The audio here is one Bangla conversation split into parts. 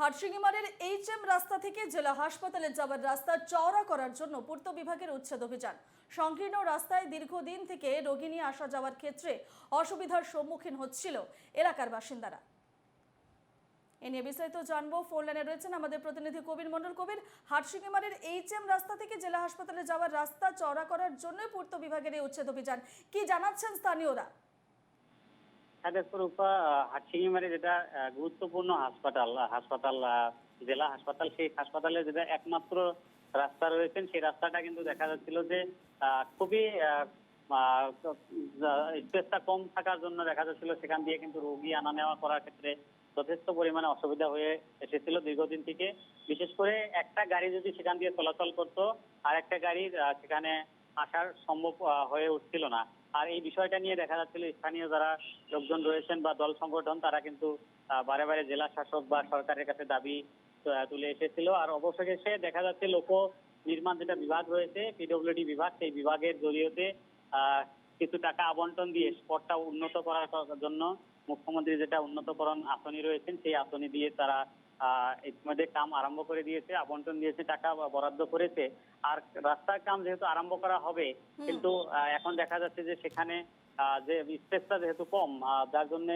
হাটশিঙিমারের এইচ এম রাস্তা থেকে জেলা হাসপাতালে যাওয়ার রাস্তা চওড়া করার জন্য পূর্ত বিভাগের উচ্ছেদ অভিযান। সংকীর্ণ রাস্তায় দীর্ঘদিন থেকে রোগী নিয়ে আসা যাওয়ার ক্ষেত্রে অসুবিধার সম্মুখীন হচ্ছিল এলাকার বাসিন্দারা। এ নিয়ে বিস্তারিত জানব। ফোন লাইনে রয়েছেন আমাদের প্রতিনিধি কবির মন্ডল কবির, হাটশিঙিমারের এইচ এম রাস্তা থেকে জেলা হাসপাতালে যাওয়ার রাস্তা চওড়া করার জন্য পূর্ত বিভাগের এই উচ্ছেদ অভিযান। কি জানাচ্ছেন স্থানীয়রা? হায়দারপুর উপা হাটশিঙিমারি যেটা গুরুত্বপূর্ণ হাসপাতাল হাসপাতাল জেলা হাসপাতাল, সেই হাসপাতালে যেটা একমাত্র রাস্তা রয়েছেন, সেই রাস্তাটা কিন্তু দেখা যাচ্ছিল যে খুবই স্পেসটা কম থাকার জন্য দেখা যাচ্ছিল, সেখান দিয়ে কিন্তু রোগী আনা নেওয়া করার ক্ষেত্রে যথেষ্ট পরিমাণে অসুবিধা হয়ে এসেছিল দীর্ঘদিন থেকে। বিশেষ করে একটা গাড়ি যদি সেখান দিয়ে চলাচল করতো আর একটা গাড়ি সেখানে আসার সম্ভব হয়ে উঠছিল না। আর এই বিষয়টা নিয়ে দেখা যাচ্ছিল স্থানীয় যারা লোকজন রয়েছেন বা দল সংগঠন, তারা কিন্তু বারে বারে জেলা শাসক বা সরকারের কাছে দাবি তুলে এসেছিল। আর অবশেষে দেখা যাচ্ছে লোক নির্মাণ যেটা বিভাগ রয়েছে পিডব্লিউডি বিভাগ, সেই বিভাগের জরিয়তে কিছু টাকা আবন্টন দিয়ে স্পটটা উন্নত করার জন্য মুখ্যমন্ত্রী যেটা উন্নতকরণ আসনি রয়েছেন, সেই আসনি দিয়ে তারা ইতিমধ্যে কাম আরম্ভ করে দিয়েছে আবন্টন দিয়েছে টাকা বরাদ্দ করেছে। আর রাস্তার কাম যেহেতু আরম্ভ করা হবে কিন্তু এখন দেখা যাচ্ছে যে সেখানে যে স্পেসটা যেহেতু কম যার জন্য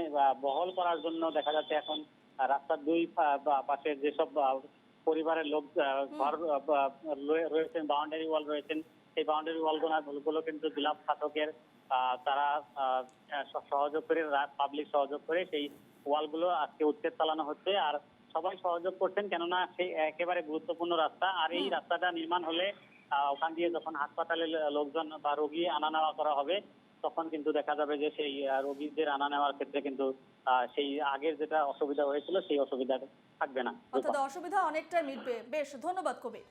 বহল করার জন্য দেখা যাচ্ছে এখন রাস্তার দুই পাশে যেসব পরিবারের লোক ঘর রয়েছেন বাউন্ডারি ওয়াল রয়েছেন সেই বাউন্ডারি ওয়ালগুলো গুলো কিন্তু জেলা শাসকের আহ, তারা আহ, সহযোগ করে পাবলিক সহযোগ করে সেই ওয়ালগুলো আজকে উচ্ছেদ চালানো হচ্ছে। আর সবাই সহযোগ করছেন কেননা সেই একেবারে গুরুত্বপূর্ণ রাস্তা। আর এই রাস্তাটা নির্মাণ হলে ওখান দিয়ে যখন হাসপাতালে লোকজন বা রোগী আনা নেওয়া করা হবে তখন কিন্তু দেখা যাবে যে সেই রোগীদের আনা নেওয়ার ক্ষেত্রে কিন্তু আহ, সেই আগের যেটা অসুবিধা হয়েছিল সেই অসুবিধা থাকবে না। অর্থাৎ অসুবিধা অনেকটাই মিটবে। বেশ ধন্যবাদ কবির